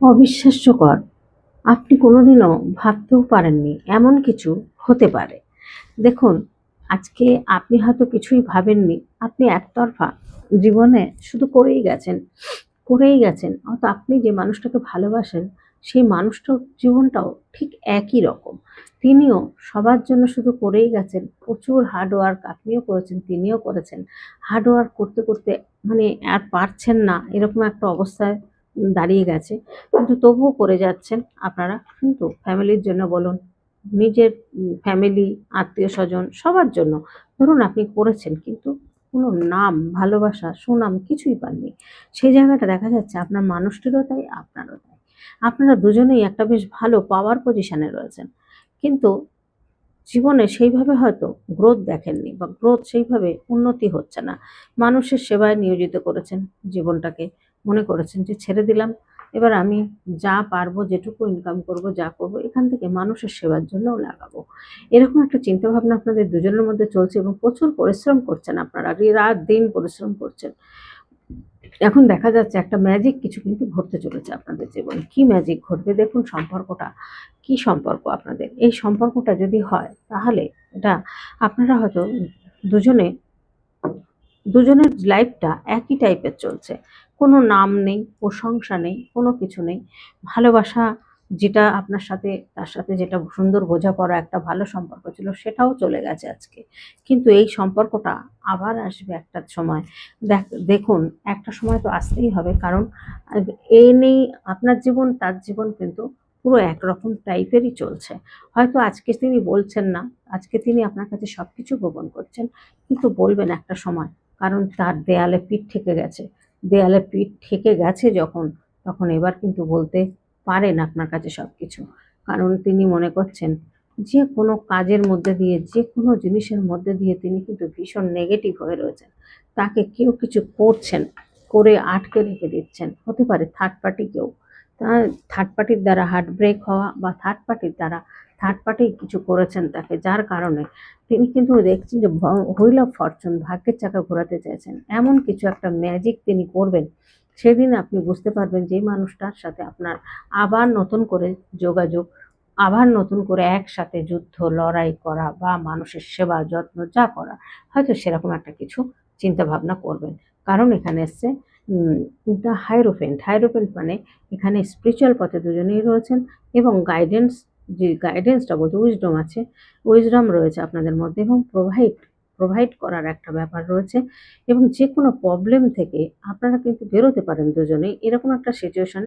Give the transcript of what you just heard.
অবিশ্বাস্যকর। আপনি কোনোদিনও ভাবতেও পারেননি, এমন কিছু হতে পারে। দেখুন, আজকে আপনি হয়তো কিছুই ভাবেননি। আপনি একতরফা জীবনে শুধু করেই গেছেন করেই গেছেন। অত আপনি যে মানুষটাকে ভালোবাসেন, সেই মানুষটার জীবনটাও ঠিক একই রকম। তিনিও সবার জন্য শুধু করেই গেছেন। প্রচুর হার্ডওয়ার্ক আপনিও করেছেন, তিনিও করেছেন। হার্ডওয়ার্ক করতে করতে মানে আর পারছেন না, এরকম একটা অবস্থায় দাঁড়িয়ে গেছে। কিন্তু তবুও করে যাচ্ছেন আপনারা। কিন্তু ফ্যামিলির জন্য বলুন, নিজের ফ্যামিলি, আত্মীয় স্বজন, সবার জন্য। ধরুন আপনি করেছেন, কিন্তু কোনো নাম, ভালোবাসা, সুনাম কিছুই পাননি। সেই জায়গাটা দেখা যাচ্ছে আপনার মানুষটিরও তাই, আপনারও তাই। আপনারা দুজনেই একটা বেশ ভালো পাওয়ার পজিশনে রয়েছেন। কিন্তু জীবনে সেইভাবে হয়তো গ্রোথ দেখেননি বা গ্রোথ সেইভাবে উন্নতি হচ্ছে না। মানুষের সেবায় নিয়োজিত করেছেন জীবনটাকে। মনে করেছেন যে ছেড়ে দিলাম, এবার আমি যা পারব, যেটুকু ইনকাম করব, যা করব, এখান থেকে মানুষের সেবার জন্যও লাগাবো। এরকম একটা চিন্তাভাবনা আপনাদের দুজনের মধ্যে চলছে এবং প্রচুর পরিশ্রম করছেন আপনারা, রাত দিন পরিশ্রম করছেন। এখন দেখা যাচ্ছে একটা ম্যাজিক কিছু কিন্তু ঘটতে চলেছে আপনাদের জীবনে। কি ম্যাজিক ঘটবে? দেখুন সম্পর্কটা, কি সম্পর্ক আপনাদের? এই সম্পর্কটা যদি হয়, তাহলে এটা আপনারা হয়তো দুজনে দুজনের লাইফটা একই টাইপের চলছে। কোনো নাম নেই প্রশংসা নেই, কোনো কিছু নেই। ভালোবাসা যেটা আপনার সাথে, তার সাথে যেটা সুন্দর বোঝাপড়া, একটা ভালো সম্পর্ক ছিল, সেটাও চলে গেছে আজকে। কিন্তু এই সম্পর্কটা আবার আসবে একটা সময়। দেখ, দেখুন, একটা সময় তো আসতেই হবে, কারণ এ নেই, আপনার জীবন, তার জীবন কিন্তু পুরো একরকম টাইপেরই চলছে। হয়তো আজকে তিনি বলছেন না, আজকে তিনি আপনার কাছে সব কিছু গোপন করছেন, কিন্তু বলবেন একটা সময়। কারণ তার দেয়ালে পিঠ ঠেকে গেছে। দেয়ালে পিঠ ঠেকে গেছে যখন, তখন এবার কিন্তু বলতে পারেন আপনার কাছে সব কিছু কারণ তিনি মনে করছেন, যে কোনো কাজের মধ্যে দিয়ে, যে কোনো জিনিসের মধ্যে দিয়ে তিনি কিন্তু ভীষণ নেগেটিভ হয়ে রয়েছেন। তাকে কেউ কিছু করছেন, করে আটকে রেখে দিচ্ছেন। হতে পারে থার্ড পার্টি কেউ। থার্ড পার্টির দ্বারা হার্ট ব্রেক হওয়া বা থার্ড পার্টির দ্বারা থার্ড পার্টি কিছু করেছেন তাকে, যার কারণে তিনি কিন্তু দেখছেন যে হুইল অফ ফরচুন, ভাগ্যের চাকা ঘোরাতে চাইছেন এমন কিছু একটা ম্যাজিক তিনি করবেন, সেদিন আপনি বুঝতে পারবেন যে মানুষটার সাথে আপনার আবার নতুন করে যোগাযোগ, আবার নতুন করে একসাথে যুদ্ধ, লড়াই করা বা মানুষের সেবা, যত্ন, যা করা, হয়তো সেরকম একটা কিছু চিন্তা ভাবনা করবেন। কারণ এখানে এসছে দ্য হাইরোফেন্ট হাইরোফেন্ট মানে এখানে স্পিরিচুয়াল পথে দুজনেই রয়েছেন এবং গাইডেন্স যে গাইডেন্সটা বলছে উইজডম আছে উইজডম রয়েছে আপনাদের মধ্যে এবং প্রোভাইড প্রোভাইড করার একটা ব্যাপার রয়েছে এবং যে কোনো প্রবলেম থেকে আপনারা কিন্তু বেরোতে পারেন দুজনেই। এরকম একটা সিচুয়েশন